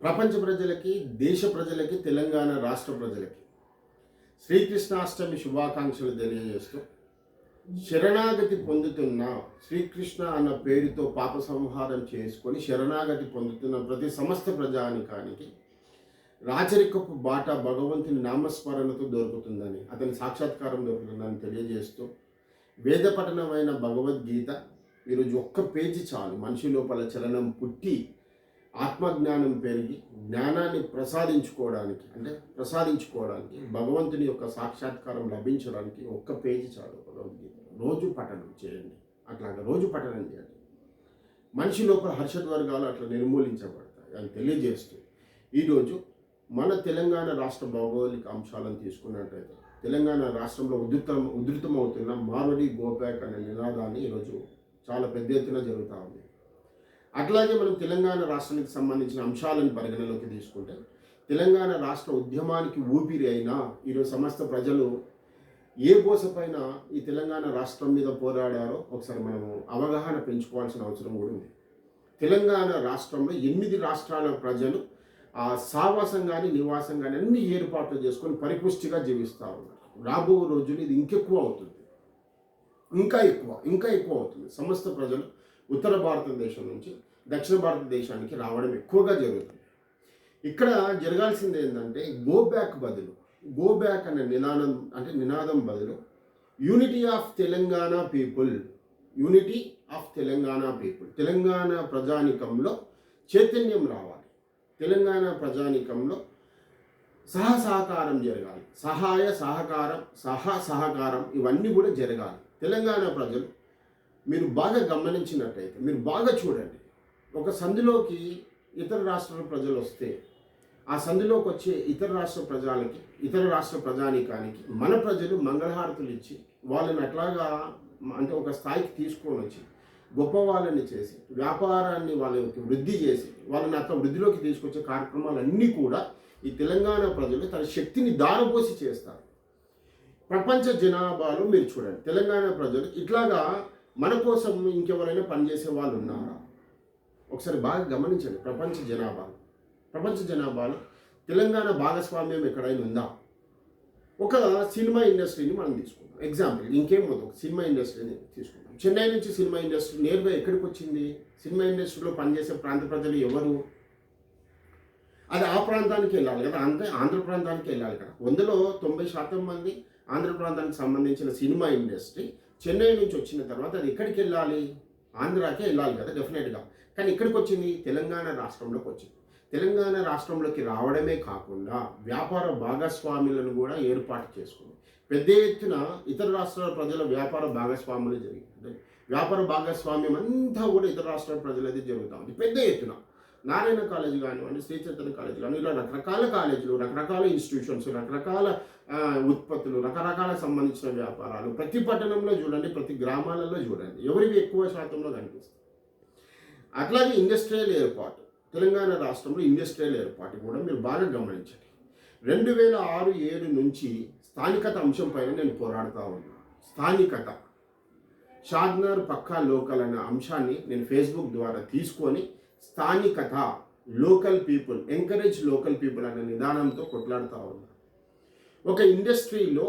ప్రపంచ ప్రజలకి దేశ ప్రజలకి తెలంగాణ రాష్ట్ర ప్రజలకి శ్రీకృష్ణాష్టమి శుభాకాంక్షలు తెలియజేస్తూ శరణాగతి పొందుతున్న శ్రీకృష్ణ అన్న పేరుతో పాప సంహారం చేసుకొని శరణాగతి పొందుతున్న ప్రతి సమస్త ప్రజానికానికి రాచరికపు బాట భగవంతుని నామస్మరణతో దొరుకుతుందని అతని సాక్షాత్కారం దొరుకుతుందని తెలియజేస్తూ వేద పఠనమైన భగవద్గీత ఈరోజు ఒక్క పేజీ చాలు. మనిషి లోపల చలనం పుట్టి ఆత్మజ్ఞానం పెరిగి జ్ఞానాన్ని ప్రసాదించుకోవడానికి అంటే ప్రసాదించుకోవడానికి భగవంతుని యొక్క సాక్షాత్కారం లభించడానికి ఒక్క పేజీ చాలు భగవద్గీత. రోజు పఠనం చేయండి. అట్లాగా రోజు పఠనం చేయండి. మనిషి లోపల హర్షద్వర్గాలు అట్లా నిర్మూలించబడతాయి అని తెలియజేస్తూ ఈరోజు మన తెలంగాణ రాష్ట్ర భౌగోళిక అంశాలను తీసుకున్నట్టయితే తెలంగాణ రాష్ట్రంలో ఉధృతం ఉధృతమవుతున్న మార్వడి గోపాక్ అనే నినాదాన్ని ఈరోజు చాలా పెద్ద ఎత్తున జరుగుతూ ఉంది. అట్లాగే మనం తెలంగాణ రాష్ట్రానికి సంబంధించిన అంశాలను పరిగణలోకి తీసుకుంటే తెలంగాణ రాష్ట్ర ఉద్యమానికి ఊపిరి అయినా ఈరోజు సమస్త ప్రజలు ఏ పైన ఈ తెలంగాణ రాష్ట్రం మీద పోరాడారో ఒకసారి మనము అవగాహన పెంచుకోవాల్సిన అవసరం కూడా ఉంది. తెలంగాణ రాష్ట్రంలో ఎనిమిది రాష్ట్రాల ప్రజలు ఆ సావాసం కానీ నివాసం కానీ అన్ని ఏర్పాట్లు చేసుకొని పరిపుష్టిగా జీవిస్తూ ఉన్నారు. రాబో రోజులు ఇది ఇంకెక్కువ అవుతుంది. ఇంకా ఎక్కువ ఇంకా ఎక్కువ అవుతుంది. సమస్త ప్రజలు ఉత్తర భారతదేశం నుంచి దక్షిణ భారతదేశానికి రావడం ఎక్కువగా జరుగుతుంది. ఇక్కడ జరగాల్సింది ఏంటంటే గో బ్యాక్ బదులు గో బ్యాక్ అనే నినాదం అంటే నినాదం బదులు unity of Telangana people unity of Telangana people Telangana ప్రజానికంలో చైతన్యం రావాలి. తెలంగాణ ప్రజానికంలో సహ సహకారం జరగాలి. సహాయ సహకారం సహ సహకారం ఇవన్నీ కూడా జరగాలి. తెలంగాణ ప్రజలు మీరు బాగా గమనించినట్టయితే మీరు బాగా చూడండి. ఒక సంధిలోకి ఇతర రాష్ట్రాల ప్రజలు వస్తే ఆ సంధిలోకి వచ్చే ఇతర రాష్ట్ర ప్రజలకి ఇతర రాష్ట్ర ప్రజానీకానికి మన ప్రజలు మంగళహారతులు ఇచ్చి వాళ్ళని అట్లాగా అంటే ఒక స్థాయికి తీసుకొని వచ్చి గొప్ప వాళ్ళని చేసి వ్యాపారాన్ని వాళ్ళకి వృద్ధి చేసి వాళ్ళని అట్లా వృద్ధిలోకి తీసుకొచ్చే కార్యక్రమాలన్నీ కూడా ఈ తెలంగాణ ప్రజలు తన శక్తిని దారపోసి చేస్తారు. ప్రపంచ జనాభాలో మీరు చూడండి తెలంగాణ ప్రజలు ఇట్లాగా మన కోసం ఇంకెవరైనా పనిచేసే వాళ్ళు ఉన్నారా ఒకసారి బాగా గమనించండి. ప్రపంచ జనాభాలు. ప్రపంచ జనాభాలో. తెలంగాణ భాగస్వామ్యం ఎక్కడైనా ఉందా? ఒక సినిమా ఇండస్ట్రీని మనం తీసుకుందాం. ఎగ్జాంపుల్ ఇంకేం వద్దు. సినిమా ఇండస్ట్రీని తీసుకుందాం. చెన్నై నుంచి సినిమా ఇండస్ట్రీ నేరుగా ఎక్కడికి వచ్చింది? సినిమా ఇండస్ట్రీలో పనిచేసే ప్రాంత ప్రజలు ఎవరు? అది ఆ ప్రాంతానికి వెళ్ళాలి కదా. అంటే ఆంధ్ర ప్రాంతానికి వెళ్ళాలి కదా. వందలో తొంభై శాతం మంది ఆంధ్ర ప్రాంతానికి సంబంధించిన సినిమా ఇండస్ట్రీ చెన్నై నుంచి వచ్చిన తర్వాత అది ఎక్కడికి వెళ్ళాలి? ఆంధ్రాకే వెళ్ళాలి కదా డెఫినెట్గా కానీ ఇక్కడికి వచ్చింది తెలంగాణ రాష్ట్రంలోకి వచ్చింది. తెలంగాణ రాష్ట్రంలోకి రావడమే కాకుండా వ్యాపార భాగస్వాములను కూడా ఏర్పాటు చేసుకుంది. పెద్ద ఎత్తున ఇతర రాష్ట్రాల ప్రజల వ్యాపార భాగస్వాములు జరిగింది. వ్యాపార భాగస్వామ్యం అంతా కూడా ఇతర రాష్ట్రాల ప్రజలది జరుగుతూ ఉంది. పెద్ద ఎత్తున నారాయణ కాలేజ్ కానివ్వండి శ్రీ చైతన్య కాలేజ్ కానీ ఇలా రకరకాల కాలేజీలు రకరకాల ఇన్స్టిట్యూషన్స్ రకరకాల ఉత్పత్తులు రకరకాల సంబంధించిన వ్యాపారాలు ప్రతి పట్టణంలో చూడండి ప్రతి గ్రామాలలో చూడండి. ఎవరికి ఎక్కువ శాతంలో కనిపిస్తుంది అట్లాగే ఇండస్ట్రియల్ ఏర్పాటు. తెలంగాణ రాష్ట్రంలో ఇండస్ట్రియల్ ఏర్పాటు కూడా మీరు బాగా గమనించండి. రెండు వేల ఆరు ఏడు నుంచి స్థానికత అంశం పైన నేను పోరాడుతూ ఉన్నాను స్థానికత. షాద్నర్ పక్కా లోకల్ అనే అంశాన్ని నేను ఫేస్బుక్ ద్వారా తీసుకొని స్థానికత local people encourage local people అనే నిదానంతో కొట్లాడుతూ ఉన్నాను ఒక ఇండస్ట్రీలో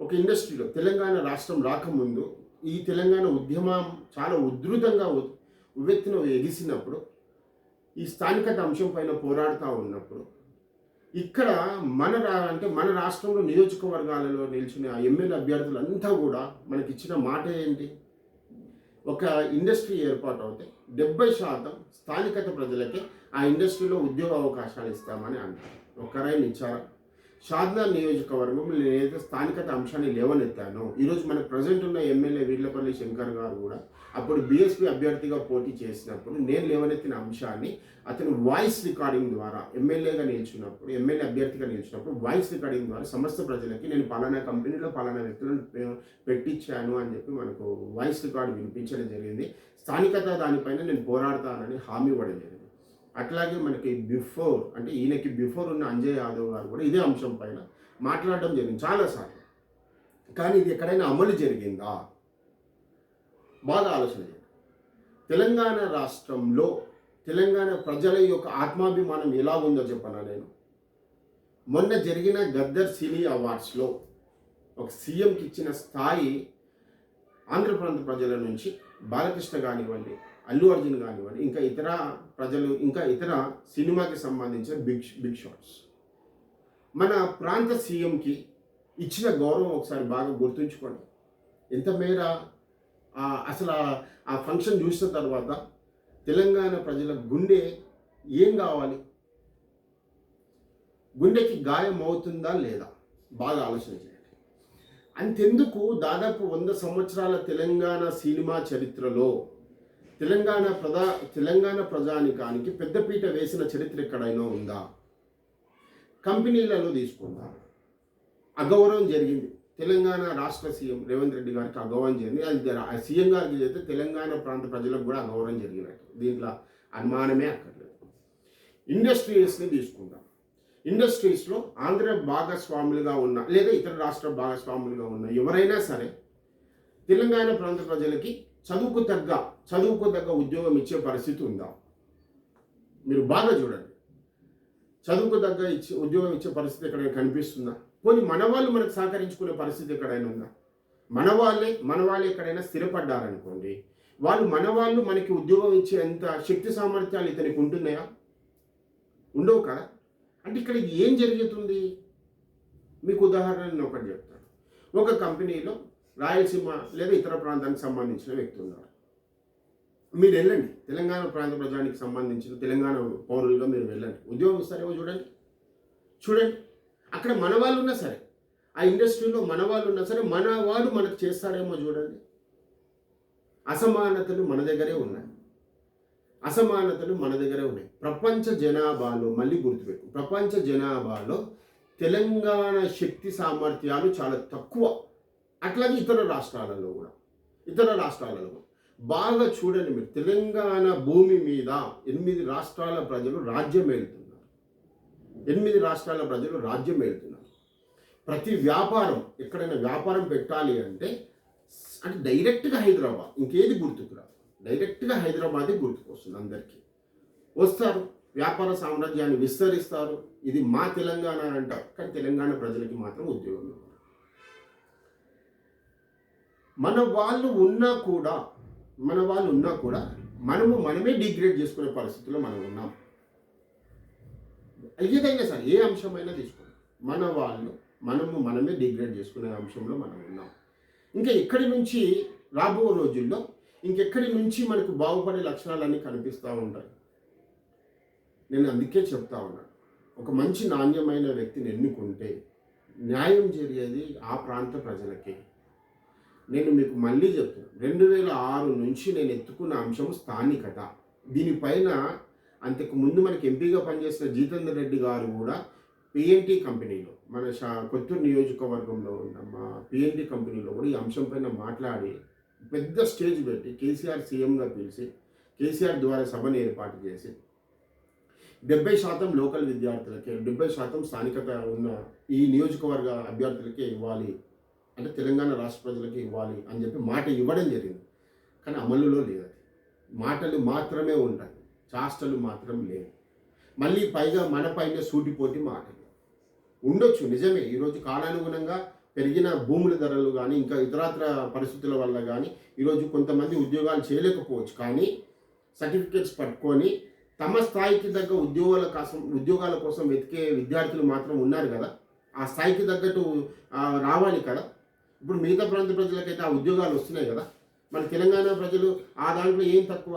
ఒక ఇండస్ట్రీలో తెలంగాణ రాష్ట్రం రాకముందు ఈ తెలంగాణ ఉద్యమం చాలా ఉధృతంగా ఉవ్వెత్తున ఎగిసినప్పుడు ఈ స్థానికత అంశం పైన పోరాడుతూ ఉన్నప్పుడు ఇక్కడ మన రా అంటే మన రాష్ట్రంలో నియోజకవర్గాలలో నిలిచిన ఎమ్మెల్యే అభ్యర్థులంతా కూడా మనకి ఇచ్చిన మాట ఏంటి? ఒక ఇండస్ట్రీ ఏర్పాటు అవుతే డెబ్బై శాతం స్థానికత ప్రజలకే ఆ ఇండస్ట్రీలో ఉద్యోగ అవకాశాలు ఇస్తామని అంటారు. ఒక్కరైనా ఇచ్చారా? షాద్నా నియోజకవర్గం నేనైతే స్థానికత అంశాన్ని లేవనెత్తాను. ఈరోజు మనకు ప్రజెంట్ ఉన్న ఎమ్మెల్యే వీర్లపల్లి శంకర్ గారు కూడా అప్పుడు బీఎస్పీ అభ్యర్థిగా పోటీ చేసినప్పుడు నేను లేవనెత్తిన అంశాన్ని అతను వాయిస్ రికార్డింగ్ ద్వారా ఎమ్మెల్యేగా నిలిచినప్పుడు ఎమ్మెల్యే అభ్యర్థిగా నిలిచినప్పుడు వాయిస్ రికార్డింగ్ ద్వారా సమస్త ప్రజలకి నేను పలానా కంపెనీలో పలానా వ్యక్తులను పెట్టించాను అని చెప్పి మనకు వాయిస్ రికార్డు వినిపించడం జరిగింది. స్థానికత దానిపైన నేను పోరాడతానని హామీ ఇవ్వడం జరిగింది. అట్లాగే మనకి బిఫోర్ అంటే ఈయనకి బిఫోర్ ఉన్న అంజయ్ యాదవ్ గారు కూడా ఇదే అంశం పైన మాట్లాడడం జరిగింది చాలాసార్లు కానీ ఇది ఎక్కడైనా అమలు జరిగిందా? బాగా ఆలోచన చేయండి. తెలంగాణ రాష్ట్రంలో తెలంగాణ ప్రజల యొక్క ఆత్మాభిమానం ఎలా ఉందో చెప్పనా నేను? మొన్న జరిగిన గద్దర్ సినీ అవార్డ్స్లో ఒక సీఎంకి ఇచ్చిన స్థాయి ఆంధ్రప్రాంత ప్రజల నుంచి బాలకృష్ణ కానివ్వండి అల్లు అర్జున్ కానివ్వండి ఇంకా ఇతర ప్రజలు ఇంకా ఇతర సినిమాకి సంబంధించిన బిగ్ బిగ్ షాట్స్. మన ప్రాంత సీఎంకి ఇచ్చిన గౌరవం ఒకసారి బాగా గుర్తుంచుకోండి. ఎంత మేర అసలు ఆ ఫంక్షన్ చూసిన తర్వాత తెలంగాణ ప్రజల గుండె ఏం కావాలి? గుండెకి గాయం అవుతుందా లేదా? బాగా ఆలోచన చేయండి. అంతెందుకు దాదాపు వంద సంవత్సరాల తెలంగాణ సినిమా చరిత్రలో తెలంగాణ ప్రజా తెలంగాణ ప్రజానికానికి పెద్దపీట వేసిన చరిత్ర ఎక్కడైనా ఉందా? కంపెనీలలో తీసుకుందాం? అగౌరవం జరిగింది. తెలంగాణ రాష్ట్ర సీఎం రేవంత్ రెడ్డి గారికి అగౌరవం జరిగింది. అది సీఎం గారికి చేస్తే తెలంగాణ ప్రాంత ప్రజలకు కూడా అగౌరవం జరిగినట్టు. దీంట్లో అనుమానమే అక్కర్లేదు. ఇండస్ట్రీస్ని తీసుకుందాం. ఇండస్ట్రీస్లో ఆంధ్ర భాగస్వాములుగా ఉన్న లేదా ఇతర రాష్ట్ర భాగస్వాములుగా ఉన్న ఎవరైనా సరే తెలంగాణ ప్రాంత ప్రజలకి చదువుకు తగ్గ చదువుకు తగ్గ ఉద్యోగం ఇచ్చే పరిస్థితి ఉందా? మీరు బాగా చూడండి. చదువుకు తగ్గ ఇచ్చే ఉద్యోగం ఇచ్చే పరిస్థితి ఎక్కడైనా కనిపిస్తుందా? పోనీ మన వాళ్ళు మనకు సహకరించుకునే పరిస్థితి ఎక్కడైనా ఉందా? మన వాళ్ళే మన వాళ్ళు ఎక్కడైనా స్థిరపడ్డారనుకోండి వాళ్ళు మన వాళ్ళు మనకి ఉద్యోగం ఇచ్చేంత శక్తి సామర్థ్యాలు ఇతనికి ఉంటున్నాయా? ఉండవు కదా? అంటే ఇక్కడ ఏం జరుగుతుంది? మీకు ఉదాహరణ నేను ఒకటి చెప్తాను. ఒక కంపెనీలో రాయలసీమ లేదా ఇతర ప్రాంతానికి సంబంధించిన వ్యక్తి ఉన్నారు. మీరు వెళ్ళండి. తెలంగాణ ప్రాంత ప్రజానికి సంబంధించిన తెలంగాణ పౌరులుగా మీరు వెళ్ళండి. ఉద్యోగం ఇస్తారేమో చూడండి. చూడండి. అక్కడ మన వాళ్ళు ఉన్నా సరే ఆ ఇండస్ట్రీలో మన వాళ్ళు ఉన్నా సరే మన వాడు మనకు చేస్తాడేమో చూడండి. అసమానతలు మన దగ్గరే ఉన్నాయి. అసమానతలు మన దగ్గరే ఉన్నాయి. ప్రపంచ జనాభాలో మళ్ళీ గుర్తుపెట్టు ప్రపంచ జనాభాలో తెలంగాణ శక్తి సామర్థ్యాలు చాలా తక్కువ. అట్లాగే ఇతర రాష్ట్రాలలో కూడా. ఇతర రాష్ట్రాలలో బాగా చూడండి మీరు. తెలంగాణ భూమి మీద ఎనిమిది రాష్ట్రాల ప్రజలు రాజ్యం వెళ్తున్నారు ఎనిమిది రాష్ట్రాల ప్రజలు రాజ్యం వెళ్తున్నారు ప్రతి వ్యాపారం ఎక్కడైనా వ్యాపారం పెట్టాలి అంటే అంటే డైరెక్ట్గా హైదరాబాద్ ఇంకేది గుర్తుకు రాదు. డైరెక్ట్గా హైదరాబాదే గుర్తుకొస్తుంది అందరికీ. వస్తారు వ్యాపార సామ్రాజ్యాన్ని విస్తరిస్తారు. ఇది మా తెలంగాణ అంటారు. కానీ తెలంగాణ ప్రజలకి మాత్రం ఉద్యోగం ఇవ్వరు. మన వాళ్ళు ఉన్నా కూడా మన వాళ్ళు ఉన్నా కూడా మనము మనమే డిగ్రేడ్ చేసుకునే పరిస్థితిలో మనం ఉన్నాం. ఏదైనా సరే? ఏ అంశమైనా తీసుకోండి. మన వాళ్ళు మనము మనమే డిగ్రేడ్ చేసుకునే అంశంలో మనం ఉన్నాం. ఇంకా ఇక్కడి నుంచి రాబో రోజుల్లో ఇంకెక్కడి నుంచి మనకు బాగుపడే లక్షణాలన్నీ కనిపిస్తూ ఉంటాయి. నేను అందుకే చెప్తా ఉన్నాను ఒక మంచి నాణ్యమైన వ్యక్తిని ఎన్నుకుంటే న్యాయం జరిగేది ఆ ప్రాంత ప్రజలకే. నేను మీకు మళ్ళీ చెప్తున్నాను. రెండు వేల ఆరు నుంచి నేను ఎత్తుకున్న అంశం స్థానికత. దీనిపైన అంతకు ముందు మనకి ఎంపీగా పనిచేసిన జీతేందర్ రెడ్డి గారు కూడా పిఎన్టీ కంపెనీలో మన షా కొత్తూరు నియోజకవర్గంలో ఉన్న మా పిఎన్టీ కంపెనీలో కూడా ఈ అంశం పైన మాట్లాడి పెద్ద స్టేజ్ పెట్టి కేసీఆర్ సీఎంగా పిలిచి కేసీఆర్ ద్వారా సభను ఏర్పాటు చేసి డెబ్బై శాతం లోకల్ విద్యార్థులకే డెబ్బై శాతం స్థానికత ఉన్న ఈ నియోజకవర్గ అభ్యర్థులకే ఇవ్వాలి. అంటే తెలంగాణ రాష్ట్ర ప్రజలకి ఇవ్వాలి అని చెప్పి మాట ఇవ్వడం జరిగింది. కానీ అమలులో లేదు అది. మాటలు మాత్రమే ఉంటాయి. చాష్టలు మాత్రం లేవు. మళ్ళీ పైగా మన పైన సూటిపోటి మాటలు ఉండొచ్చు నిజమే. ఈరోజు కాలానుగుణంగా పెరిగిన భూముల ధరలు కానీ ఇంకా ఇతరత్ర పరిస్థితుల వల్ల కానీ ఈరోజు కొంతమంది ఉద్యోగాలు చేయలేకపోవచ్చు. కానీ సర్టిఫికేట్స్ పట్టుకొని తమ స్థాయికి తగ్గ ఉద్యోగాల కోసం ఉద్యోగాల కోసం వెతికే విద్యార్థులు మాత్రం ఉన్నారు కదా. ఆ స్థాయికి తగ్గట్టు రావాలి కదా. ఇప్పుడు మిగతా ప్రాంత ప్రజలకైతే ఆ ఉద్యోగాలు వస్తున్నాయి కదా. మన తెలంగాణ ప్రజలు ఆ దాంట్లో ఏం తక్కువ?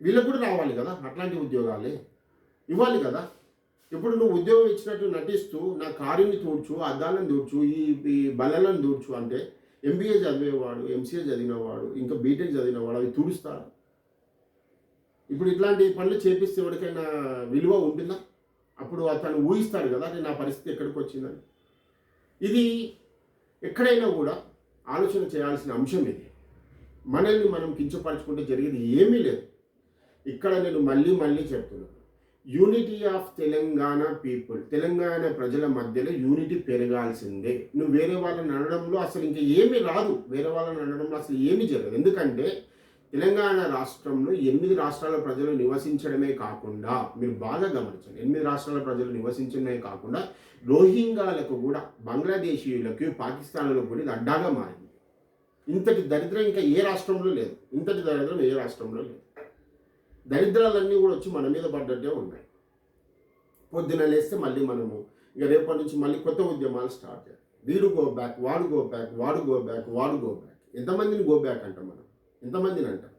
వీళ్ళకు కూడా రావాలి కదా అట్లాంటి ఉద్యోగాలే. ఇవ్వాలి కదా. ఇప్పుడు నువ్వు ఉద్యోగం ఇచ్చినట్టు నటిస్తూ నా కారుని తోడ్చు అద్దాలను తోడ్చు ఈ ఈ బల్లలను తోడ్చు అంటే ఎంబీఏ చదివేవాడు ఎంసీఏ చదివినవాడు ఇంకా బీటెక్ చదివినవాడు అవి తుడుస్తారు ఇప్పుడు ఇట్లాంటి పనులు చేపిస్తే ఎవరికైనా విలువ ఉంటుందా? అప్పుడు అతను ఊహిస్తాడు కదా నా పరిస్థితి ఎక్కడికి వచ్చిందని. ఇది ఎక్కడైనా కూడా ఆలోచన చేయాల్సిన అంశం ఇది. మనల్ని మనం కించపరచుకుంటే జరిగేది ఏమీ లేదు. ఇక్కడ నేను మళ్ళీ మళ్ళీ చెప్తున్నాను unity of Telangana people Telangana ప్రజల మధ్యలో యూనిటీ పెరగాల్సిందే. నువ్వు వేరే వాళ్ళని అనడంలో అసలు ఇంకా ఏమీ రాదు. వేరే వాళ్ళని అనడంలో అసలు ఏమీ జరగదు. ఎందుకంటే తెలంగాణ రాష్ట్రంలో ఎనిమిది రాష్ట్రాల ప్రజలు నివసించడమే కాకుండా మీరు బాగా గమనించండి ఎనిమిది రాష్ట్రాల ప్రజలు నివసించడమే కాకుండా రోహింగాలకు కూడా బంగ్లాదేశీయులకు పాకిస్తాన్లకు కూడా ఇది అడ్డాగా మారింది. ఇంతటి దరిద్రం ఇంకా ఏ రాష్ట్రంలో లేదు. ఇంతటి దరిద్రం ఏ రాష్ట్రంలో లేదు. దరిద్రాలన్నీ కూడా వచ్చి మన మీద పడ్డట్టే ఉన్నాయి. పొద్దున లేస్తే మళ్ళీ మనము ఇక రేపటి నుంచి మళ్ళీ కొత్త ఉద్యమాలు స్టార్ట్ చేయాలి. వీడు గో బ్యాక్ వాడు గో బ్యాక్ వాడు గో బ్యాక్ వాడు గో బ్యాక్. ఎంతమందిని గో బ్యాక్ అంటాం మనం? ఎంతమందిని అంటాం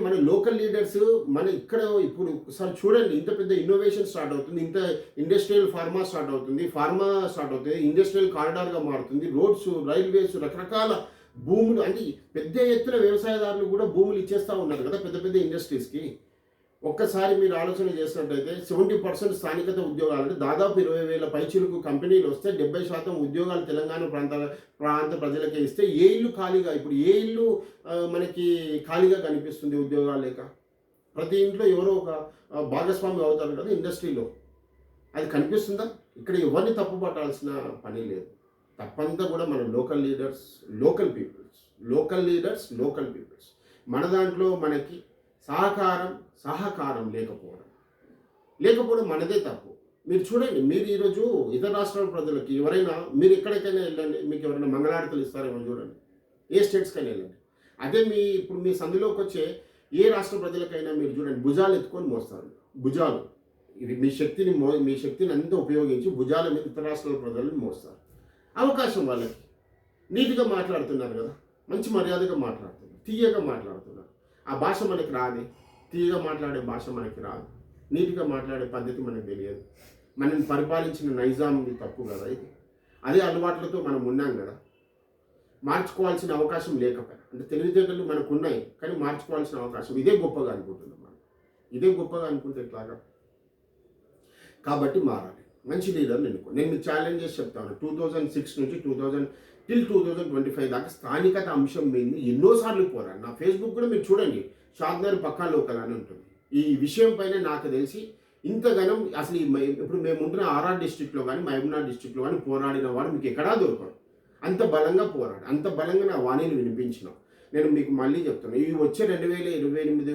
మన లోకల్ లీడర్స్ మన ఇక్కడ ఇప్పుడు ఒకసారి చూడండి ఇంత పెద్ద ఇన్నోవేషన్ స్టార్ట్ అవుతుంది ఇంత ఇండస్ట్రియల్ ఫార్మా స్టార్ట్ అవుతుంది ఫార్మా స్టార్ట్ అవుతుంది ఇండస్ట్రియల్ కారిడార్గా మారుతుంది రోడ్స్ రైల్వేస్ రకరకాల భూములు అంటే పెద్ద ఎత్తున వ్యవసాయదారులు కూడా భూములు ఇచ్చేస్తూ ఉన్నారు కదా పెద్ద పెద్ద ఇండస్ట్రీస్కి ఒక్కసారి మీరు ఆలోచన చేసినట్టయితే సెవెంటీ పర్సెంట్ స్థానికత ఉద్యోగాలు అంటే దాదాపు ఇరవై వేల పైచులకు కంపెనీలు వస్తే డెబ్బై శాతం ఉద్యోగాలు తెలంగాణ ప్రాంత ప్రాంత ప్రజలకే ఇస్తే ఏ ఇల్లు ఖాళీగా? ఇప్పుడు ఏ ఇల్లు మనకి ఖాళీగా కనిపిస్తుంది ఉద్యోగాలు లేక? ప్రతి ఇంట్లో ఎవరో ఒక భాగస్వామి అవుతారు కదా ఇండస్ట్రీలో. అది కనిపిస్తుందా? ఇక్కడ ఎవరిని తప్పు పట్టాల్సిన పని లేదు. తప్పంతా కూడా మన local leaders local peoples. Local leaders local peoples. మన దాంట్లో మనకి సహకారం సహకారం లేకపోవడం. లేకపోవడం మనదే తప్పు. మీరు చూడండి మీరు ఈరోజు ఇతర రాష్ట్రాల ప్రజలకి ఎవరైనా మీరు ఎక్కడికైనా వెళ్ళండి మీకు ఎవరైనా మంగళాడతలు ఇస్తారేమో చూడండి. ఏ స్టేట్స్కైనా వెళ్ళండి. అదే మీ ఇప్పుడు మీ సంధిలోకి వచ్చే ఏ రాష్ట్ర ప్రజలకైనా మీరు చూడండి భుజాలు ఎత్తుకొని మోస్తారు. భుజాలు. ఇది మీ శక్తిని మో మీ శక్తిని అంతా ఉపయోగించి భుజాల మీద ఇతర రాష్ట్రాల ప్రజలను మోస్తారు. అవకాశం వాళ్ళకి. నీట్గా మాట్లాడుతున్నారు కదా. మంచి మర్యాదగా మాట్లాడుతున్నారు. తీయగా మాట్లాడుతున్నారు. ఆ భాష మనకి రాదు. తీయగా మాట్లాడే భాష మనకి రాదు. నీట్గా మాట్లాడే పద్ధతి మనకు తెలియదు. మనల్ని పరిపాలించిన నైజాం తప్పు కదా ఇది. అదే అలవాట్లతో మనం ఉన్నాం కదా. మార్చుకోవాల్సిన అవకాశం లేకపోయినా. అంటే తెలివితేటలు మనకు ఉన్నాయి కానీ మార్చుకోవాల్సిన అవకాశం ఇదే గొప్పగా అనుకుంటున్నాం మనం. ఇదే గొప్పగా అనుకుంటే ఎట్లాగా? కాబట్టి మారాలి. మంచి లీడర్ని ఎన్నుకో. నేను మీకు ఛాలెంజ్ చేసి చెప్తాను. టూ థౌజండ్ సిక్స్ నుంచి two thousand till two thousand twenty five దాకా స్థానికత అంశం మీద ఎన్నోసార్లు పోరాడు నా ఫేస్బుక్ కూడా మీరు చూడండి. షాద్నగర్ పక్కా లోకల్ అని ఉంటుంది. ఈ విషయం పైన నాకు తెలిసి ఇంతగానం అసలు ఈ ఇప్పుడు మేము ఉంటున్న ఆర్ఆర్ డిస్టిక్లో కానీ మహబూబ్నాథ్ డిస్టిక్లో కానీ పోరాడిన వాడు మీకు ఎక్కడా దొరకడు. అంత బలంగా పోరాడు. అంత బలంగా నా వాణిని వినిపించినాం. నేను మీకు మళ్ళీ చెప్తున్నాను ఇవి వచ్చే రెండు వేల ఇరవై ఎనిమిది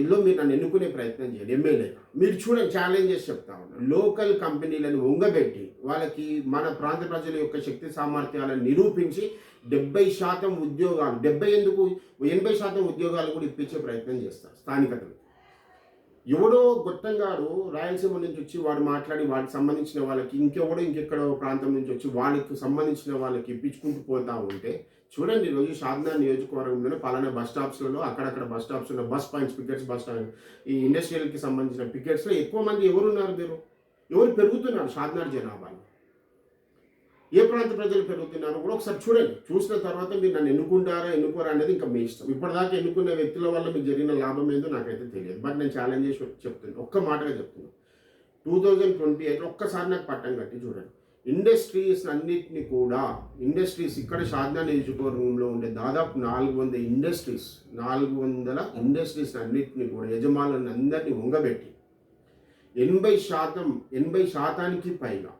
ఇల్లో మీరు నన్ను ఎన్నుకునే ప్రయత్నం చేయండి ఎమ్మెల్యే. మీరు చూడండి ఛాలెంజెస్ చెప్తా ఉన్నాను లోకల్ కంపెనీలను వంగబెట్టి వాళ్ళకి మన ప్రాంత ప్రజల యొక్క శక్తి సామర్థ్యాలను నిరూపించి డెబ్బై శాతం ఉద్యోగాలు డెబ్బై ఎందుకు ఎనభై శాతం ఉద్యోగాలు కూడా ఇప్పించే ప్రయత్నం చేస్తారు స్థానికతలు. ఎవడో గొట్టంగాడు రాయలసీమ నుంచి వచ్చి వాడు మాట్లాడి వాడికి సంబంధించిన వాళ్ళకి ఇంకెవడో ఇంకెక్కడో ప్రాంతం నుంచి వచ్చి వాళ్ళకి సంబంధించిన వాళ్ళకి ఇప్పించుకుంటూ పోతా ఉంటే చూడండి ఈరోజు షాద్నా నియోజకవర్గంలోనే పలానా బస్ స్టాప్స్లలో అక్కడక్కడ bus స్టాప్స్లో bus points pickets bus stand ఈ ఇండస్ట్రియల్కి సంబంధించిన పికెట్స్లో ఎక్కువ మంది ఎవరున్నారు మీరు? ఎవరు పెరుగుతున్నారు షాద్నార్ జనాభాలు? ఏ ప్రాంత ప్రజలు పెరుగుతున్నారో కూడా ఒకసారి చూడండి. చూసిన తర్వాత మీరు నన్ను ఎన్నుకుంటారా ఎన్నుకోరా అనేది ఇంకా మీ ఇష్టం. ఇప్పటిదాకా ఎన్నుకున్న వ్యక్తుల వల్ల మీకు జరిగిన లాభం ఏందో నాకైతే తెలియదు. బట్ నేను ఛాలెంజ్ చేసి చెప్తున్నాను. ఒక్క మాటగా చెప్తున్నాను. టూ థౌజండ్ ట్వంటీ ఎయిట్ ఒక్కసారి నాకు పట్టం కట్టి చూడండి. ఇండస్ట్రీస్ అన్నిటిని కూడా ఇండస్ట్రీస్ ఇక్కడ షాద్నా నియోజకవర్గంలో ఉండే దాదాపు నాలుగు వందల ఇండస్ట్రీస్ నాలుగు వందల ఇండస్ట్రీస్ అన్నిటిని కూడా యజమానులను అందరినీ ఉంగబెట్టి ఎనభై శాతం ఎనభై శాతానికి పైగా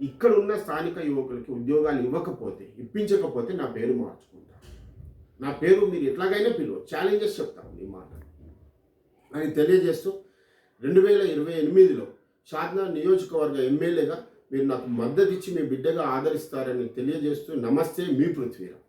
ఇక్కడ ఉన్న స్థానిక యువకులకి ఉద్యోగాలు ఇవ్వకపోతే ఇప్పించకపోతే నా పేరు మార్చుకుంటా. నా పేరు మీరు ఎట్లాగైనా పిలువ ఛాలెంజెస్ చెప్తాను మీ మాట. అని తెలియజేస్తూ రెండు వేల ఇరవై ఎనిమిదిలో షాద్నా నియోజకవర్గ ఎమ్మెల్యేగా మీరు నాకు మద్దతు ఇచ్చి మీ బిడ్డగా ఆదరిస్తారని తెలియజేస్తూ నమస్తే మీ పృథ్వీరావు